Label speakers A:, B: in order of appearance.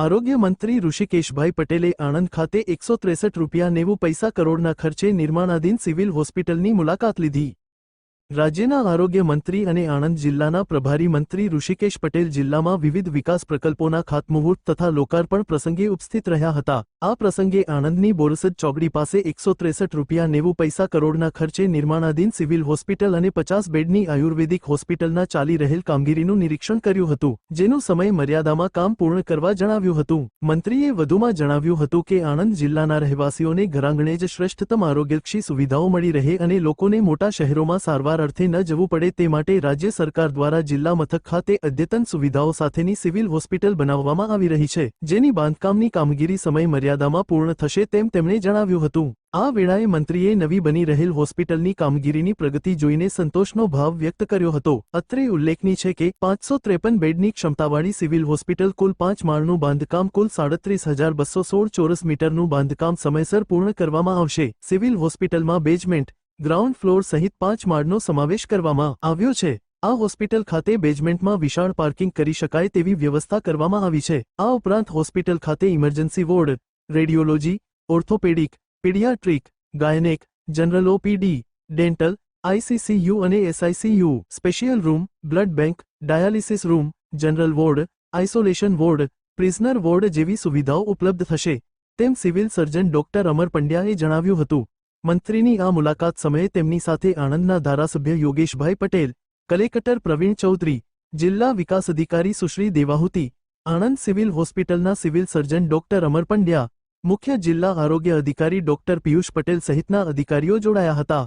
A: આરોગ્ય મંત્રી ઋષિકેશભાઈ પટેલે આણંદ ખાતે એકસો ત્રેસઠ રૂપિયા નેવું પૈસા કરોડના ખર્ચે નિર્માણાધીન સિવિલ હોસ્પિટલની મુલાકાત લીધી. રાજ્યના આરોગ્ય મંત્રી અને આણંદ જિલ્લાના પ્રભારી મંત્રી ઋષિકેશ પટેલ જિલ્લામાં વિવિધ વિકાસ પ્રકલ્પોના ખાતમુહૂર્ત તથા લોકાર્પણ પ્રસંગે ઉપસ્થિત રહ્યા હતા. આ પ્રસંગે આણંદની બોરસદ ચોકડી પાસે એકસો ત્રેસઠ રૂપિયા નેવું પૈસા કરોડના ખર્ચે નિર્માણાધીન સિવિલ હોસ્પિટલ અને પચાસ બેડની આયુર્વેદિક હોસ્પિટલના ચાલી રહેલ કામગીરીનું નિરીક્ષણ કર્યું હતું, જેનું સમય મર્યાદામાં કામ પૂર્ણ કરવા જણાવ્યું હતું. મંત્રીએ વધુમાં જણાવ્યું હતું કે આણંદ જિલ્લાના રહેવાસીઓને ઘરાંગણે જ શ્રેષ્ઠતમ આરોગ્યક્ષી સુવિધાઓ મળી રહે અને લોકોને મોટા શહેરોમાં સારવાર અર્થે ન જવું પડે તે માટે રાજ્ય સરકાર દ્વારા જિલ્લા મથક ખાતે અદ્યતન સુવિધાઓ સાથેની સિવિલ હોસ્પિટલ બનાવવામાં આવી રહી છે, જેની બાંધકામની કામગીરી સમય મર્યાદામાં પૂર્ણ થશે તેમ તેમણે જણાવ્યું હતું. આ વેળાએ મંત્રીએ નવી બની રહેલ હોસ્પિટલની કામગીરીની પ્રગતિ જોઈને સંતોષનો ભાવ વ્યક્ત કર્યો હતો. અત્રે ઉલ્લેખનીય છે કે પાંચસો ત્રેપન બેડની ક્ષમતાવાળી સિવિલ હોસ્પિટલ કુલ પાંચ માળનું બાંધકામ કુલ સાડત્રીસ હજાર બસો સોળ ચોરસ મીટરનું બાંધકામ સમયસર પૂર્ણ કરવામાં આવશે. સિવિલ હોસ્પિટલમાં બેઝમેન્ટ, ગ્રાઉન્ડ ફ્લોર સહિત પાંચ માળનો સમાવેશ કરવામાં આવ્યો છે. આ હોસ્પિટલ ખાતે બેઝમેન્ટમાં વિશાળ પાર્કિંગ કરી શકાય તેવી વ્યવસ્થા કરવામાં આવી છે. આ ઉપરાંત હોસ્પિટલ ખાતે emergency ward radiology, orthopaedic, paediatric, gynaec, general OPD, dental ICCU અને SICU special room, blood bank, dialysis room, general ward, isolation ward, prisoner ward જેવી સુવિધાઓ ઉપલબ્ધ થશે, તેમ સિવિલ સર્જન ડોક્ટર અમર પંડ્યાએ જણાવ્યું હતું. મંત્રીની આ મુલાકાત સમયે તેમની સાથે આણંદના ધારાસભ્ય યોગેશભાઈ પટેલ, કલેક્ટર પ્રવીણ ચૌધરી, જિલ્લા વિકાસ અધિકારી સુશ્રી દેવાહુતી, આણંદ સિવિલ હોસ્પિટલના civil surgeon doctor Amar Pandya મુખ્ય જિલ્લા આરોગ્ય અધિકારી ડોક્ટર પિયુષ પટેલ સહિતના અધિકારીઓ જોડાયા હતા.